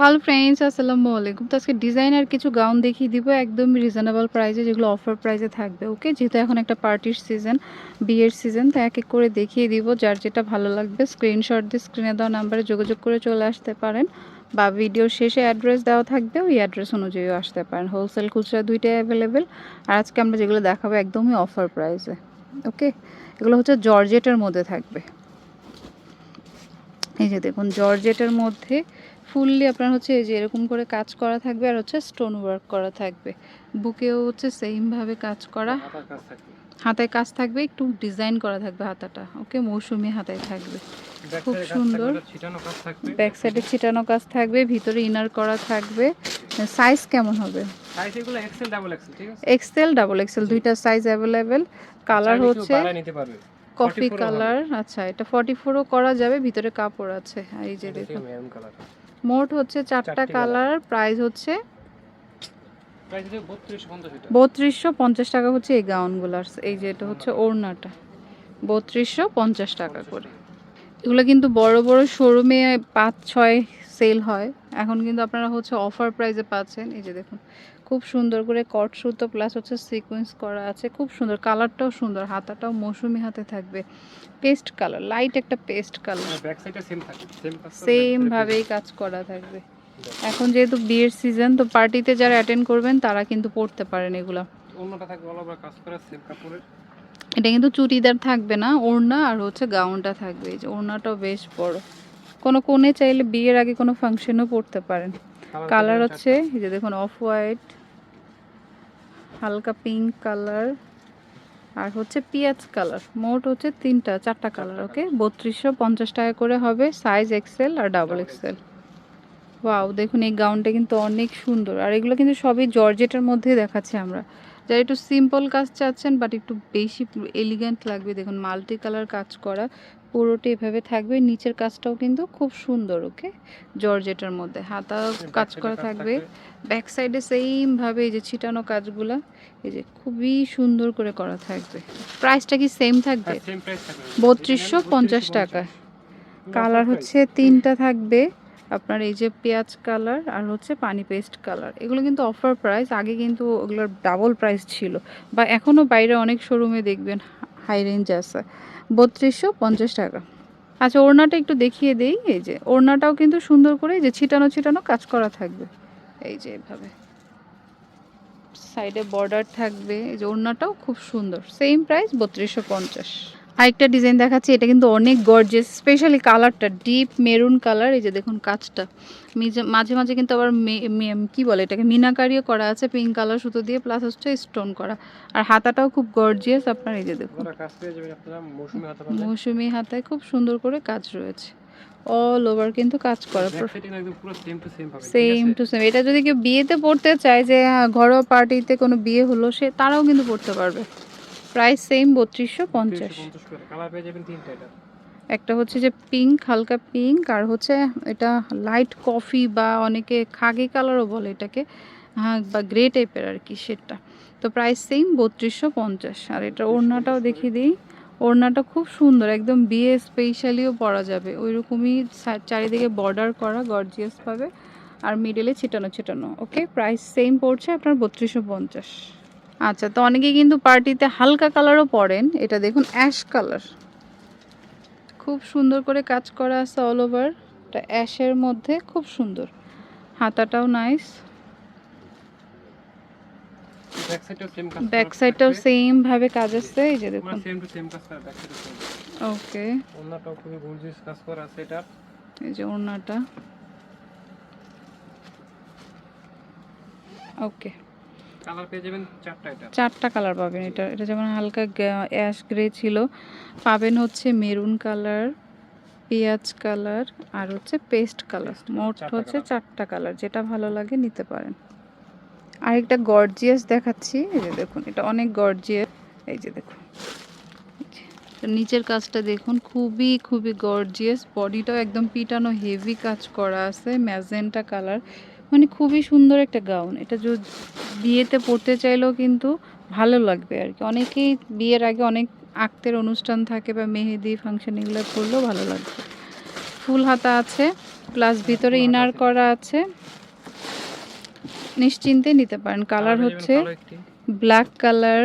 Hello friends, আসসালামু আলাইকুম। তো আজকে ডিজাইনার কিছু গাউন দেখিয়ে দিব, একদম রিজনেবল প্রাইসে যেগুলো অফার প্রাইসে থাকবে ওকে যেহেতু এখন একটা পার্টির সিজন বিয়ের সিজন তো এক এক করে দেখিয়ে দিব, যার যেটা ভালো লাগবে। স্ক্রিনশট দিয়ে স্ক্রিনে দেওয়া নাম্বারে যোগাযোগ করে চলে আসতে পারেন বা ভিডিওর শেষে অ্যাড্রেস দেওয়া থাকবে, ওই অ্যাড্রেস অনুযায়ীও আসতে পারেন। হোলসেল খুচরা দুইটাই অ্যাভেলেবেল আর আজকে আমরা যেগুলো দেখাবো, একদমই অফার প্রাইসে ওকে এগুলো হচ্ছে জর্জেটের মধ্যে থাকবে। এই যে দেখুন জর্জেটের মধ্যে ফুললি আপনার হচ্ছে এই যে এরকম করে কাজ করা থাকবে আর হচ্ছে স্টোন ওয়ার্ক করা থাকবে। বুকেও হচ্ছে সেমভাবে কাজ করা। হাতায় কাজ থাকবে। একটু ডিজাইন করা থাকবে হাতাটা ওকে? মৌসুমি হাতায় থাকবে। খুব সুন্দর। ব্যাক সাইডে ছিটানো কাজ থাকবে ভিতরে ইনার করা থাকবে। সাইজ কেমন হবে? এক্সেল ডাবল এক্সেল ঠিক আছে? এক্সেল ডাবল এক্সেল দুইটা সাইজ অ্যাভেলেবেল কালার হচ্ছে কফি কালার আচ্ছা এটা ফর্টি ফোরও করা যাবে ভিতরে কাপড় আছে। এই যে দেখুন। মোট হচ্ছে চারটা কালার প্রাইস হচ্ছে প্রাইস এটা 3250 এটা বত্রিশশো পঞ্চাশ টাকা হচ্ছে এই গাউনগুলার এই যেটা হচ্ছে ওড়নাটা। বত্রিশশো পঞ্চাশ টাকা করে। এগুলো কিন্তু বড় বড় শোরুমে পাঁচ ছয় সেল হয়। এখন কিন্তু আপনারা হচ্ছে অফার প্রাইসে পাচ্ছেন। এই যে দেখুন খুব সুন্দর করে কট সুতো প্লাস হচ্ছে সিকোয়েন্স করা আছে। খুব সুন্দর কালারটাও সুন্দর হাতাটাও মৌসুমি হাতে থাকবে। পেস্ট কালার লাইট একটা পেস্ট কালার সেম ভাবেই কাজ করা থাকবে। এখন যেহেতু বিয়ের সিজন তো পার্টিতে যারা অ্যাটেন্ড করবেন তারা কিন্তু পড়তে পারেন এগুলো। অন্যটা থাকবে অল ওভার কাজ করা সেম কাপড়ের। এটা কিন্তু চুড়িদার থাকবে না ওড়না আর হচ্ছে গাউনটা থাকবে। এই যে ওড়নাটাও বেশ বড়। কোনো কোণে চাইলে বিয়ের আগে কোনো ফাংশনও পড়তে পারেন। কালার হচ্ছে এই যে দেখুন অফ হোয়াইট হালকা পিঙ্ক কালার আর হচ্ছে পিঁয়াজ কালার মোট হচ্ছে তিনটা চারটা কালার ওকে বত্রিশশো পঞ্চাশ টাকা করে হবে সাইজ এক্সেল আর ডাবল এক্সেল ওয়াও দেখুন এই গাউনটা কিন্তু অনেক সুন্দর। আর এগুলো কিন্তু সবই জর্জেটের মধ্যেই দেখাচ্ছি আমরা। যারা একটু সিম্পল কাজ চাচ্ছেন বাট একটু বেশি এলিগেন্ট লাগবে দেখুন মাল্টি কালার কাজ করা পুরোটা এভাবে থাকবে। নিচের কাজটাও কিন্তু খুব সুন্দর ওকে জর্জেটের মধ্যে। হাতা কাজ করা থাকবে। ব্যাক সাইডে সেম ভাবে এই যে ছিটানো কাজগুলা এই যে খুবই সুন্দর করে করা থাকবে। প্রাইসটা কি সেম প্রাইস থাকবে। বত্রিশশো পঞ্চাশ টাকা। কালার হচ্ছে তিনটা থাকবে। আপনার এই যে পেঁয়াজ কালার আর হচ্ছে পানি পেস্ট কালার, এগুলো কিন্তু অফার প্রাইস আগে কিন্তু ওগুলোর ডাবল প্রাইস ছিল। বা এখনও বাইরে অনেক শোরুমে দেখবেন হাই রেঞ্জ আছে। বত্রিশশো পঞ্চাশ টাকা। আচ্ছা ওড়নাটা একটু দেখিয়ে দেই। এই যে, ওড়নাটাও কিন্তু সুন্দর করে যে ছিটানো ছিটানো কাজ করা থাকবে। এই যে এভাবে। সাইডে বর্ডার থাকবে। এই যে ওড়নাটাও খুব সুন্দর। সেম প্রাইস বত্রিশশো পঞ্চাশ। আরেকটা ডিজাইন দেখাচ্ছি এটা কিন্তু অনেক গর্জেস স্পেশালি কালারটা ডিপ মেরুন কালার এই যে দেখুন কাজটা মাঝে মাঝে কিন্তু আবার কি বলে এটাকে মিনাকারিও করা আছে পিঙ্ক কালার সুতো দিয়ে প্লাস হচ্ছে স্টোন করা। আর হাতাটাও খুব গর্জিয়াস আপনার এই যে দেখুন। মৌসুমী হাতায় খুব সুন্দর করে কাজ রয়েছে। অল ওভার কিন্তু কাজ করা। টু সেম টু সেম এটা যদি কেউ বিয়েতে পড়তে চায় যে হ্যাঁ, ঘরোয়া পার্টিতে কোনো বিয়ে হলো সে তারাও কিন্তু পড়তে পারবে। প্রাইস সেম বত্রিশশো পঞ্চাশ। 350 করে। কালার পেয়ে যাবেন তিনটা এটা। একটা হচ্ছে যে পিঙ্ক হালকা পিঙ্ক আর হচ্ছে এটা লাইট কফি বা অনেকে খাকি কালারও বলে এটাকে হ্যাঁ বা গ্রে টাইপের আর কি সেটা তো প্রাইস সেম বত্রিশশো পঞ্চাশ। আর এটা ওড়নাটাও দেখিয়ে দিই। ওড়নাটা খুব সুন্দর একদম বিয়ে স্পেশালিও পরা যাবে। ওই রকমই চারিদিকে বর্ডার করা গর্জিয়াসভাবে আর মিডলে ছিটানো ছিটানো। ওকে প্রাইস সেম পড়ছে আপনার বত্রিশশো পঞ্চাশ। আচ্ছা তো অনেকেই কিন্তু পার্টিতে হালকা কালারও পরেন। এটা দেখুন অ্যাশ কালার। খুব সুন্দর করে কাজ করা আছে অল ওভার এটা অ্যাশের মধ্যে খুব সুন্দর। হাতাটাও নাইস ব্যাক সাইডটাও সেম ভাবে কাজ আছে। এই যে দেখুন। সেম টু সেম কাজ করা ব্যাক সাইডে ওকে অন্যটাও খুবই গর্জিয়াস কাজ করা আছে এটা। এই যে ওকে কালার পেয়ে যাবেন চারটা এটা। চারটা কালার পাবেন এটা। এটা যেমন হালকা অ্যাশ গ্রে ছিল। পাবেন হচ্ছে মেরুন কালার পেঁয়াজ কালার আর হচ্ছে পেস্ট কালার মোট হচ্ছে চারটা কালার যেটা ভালো লাগে নিতে পারেন। আরেকটা গর্জিয়াস দেখাচ্ছি। এই যে দেখুন এটা অনেক গর্জিয়াস এই যে দেখুন। নিচের কাজটা দেখুন খুবই খুবই গর্জিয়াস বডিটাও একদম পিটানো হেভি কাজ করা আছে। ম্যাজেন্টা কালার মানে খুবই সুন্দর একটা গাউন। এটা যদি বিয়েতে পড়তে চাইলেও কিন্তু ভালো লাগবে আর কি। অনেকেই বিয়ের আগে অনেক আক্তের অনুষ্ঠান থাকে বা মেহেদি ফাংশন এগুলো করলেও ভালো লাগবে। ফুল হাতা আছে প্লাস ভিতরে ইনার করা আছে। নিশ্চিন্তে নিতে পারেন। কালার হচ্ছে ব্ল্যাক কালার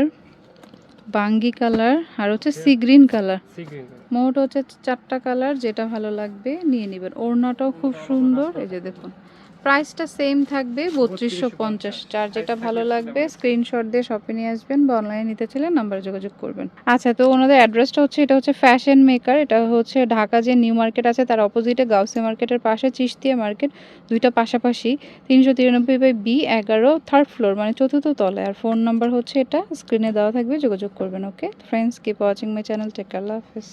বাঙ্গি কালার আর হচ্ছে সি গ্রিন কালার মোট হচ্ছে চারটা কালার যেটা ভালো লাগবে নিয়ে নেবেন। ওড়নাটাও খুব সুন্দর। এই যে দেখুন। প্রাইসটা সেম থাকবে বত্রিশশো পঞ্চাশ। যার যেটা ভালো লাগবে স্ক্রিনশট দিয়ে শপে নিয়ে আসবেন বা অনলাইনে নিতে চাইলে নাম্বারে যোগাযোগ করবেন। আচ্ছা তো ওনাদের অ্যাড্রেসটা হচ্ছে এটা হচ্ছে ফ্যাশন মেকার এটা হচ্ছে ঢাকা যে নিউ মার্কেট আছে তার অপোজিটে গাউসি মার্কেটের পাশে চিস্তিয়া মার্কেট দুইটা পাশাপাশি তিনশো তিরানব্বই বাই বি এগারো থার্ড ফ্লোর মানে চতুর্থ তলায়। আর ফোন নাম্বার হচ্ছে এটা স্ক্রিনে দেওয়া থাকবে যোগাযোগ করবেন okay friends keep watching my channel take Allah Hafiz.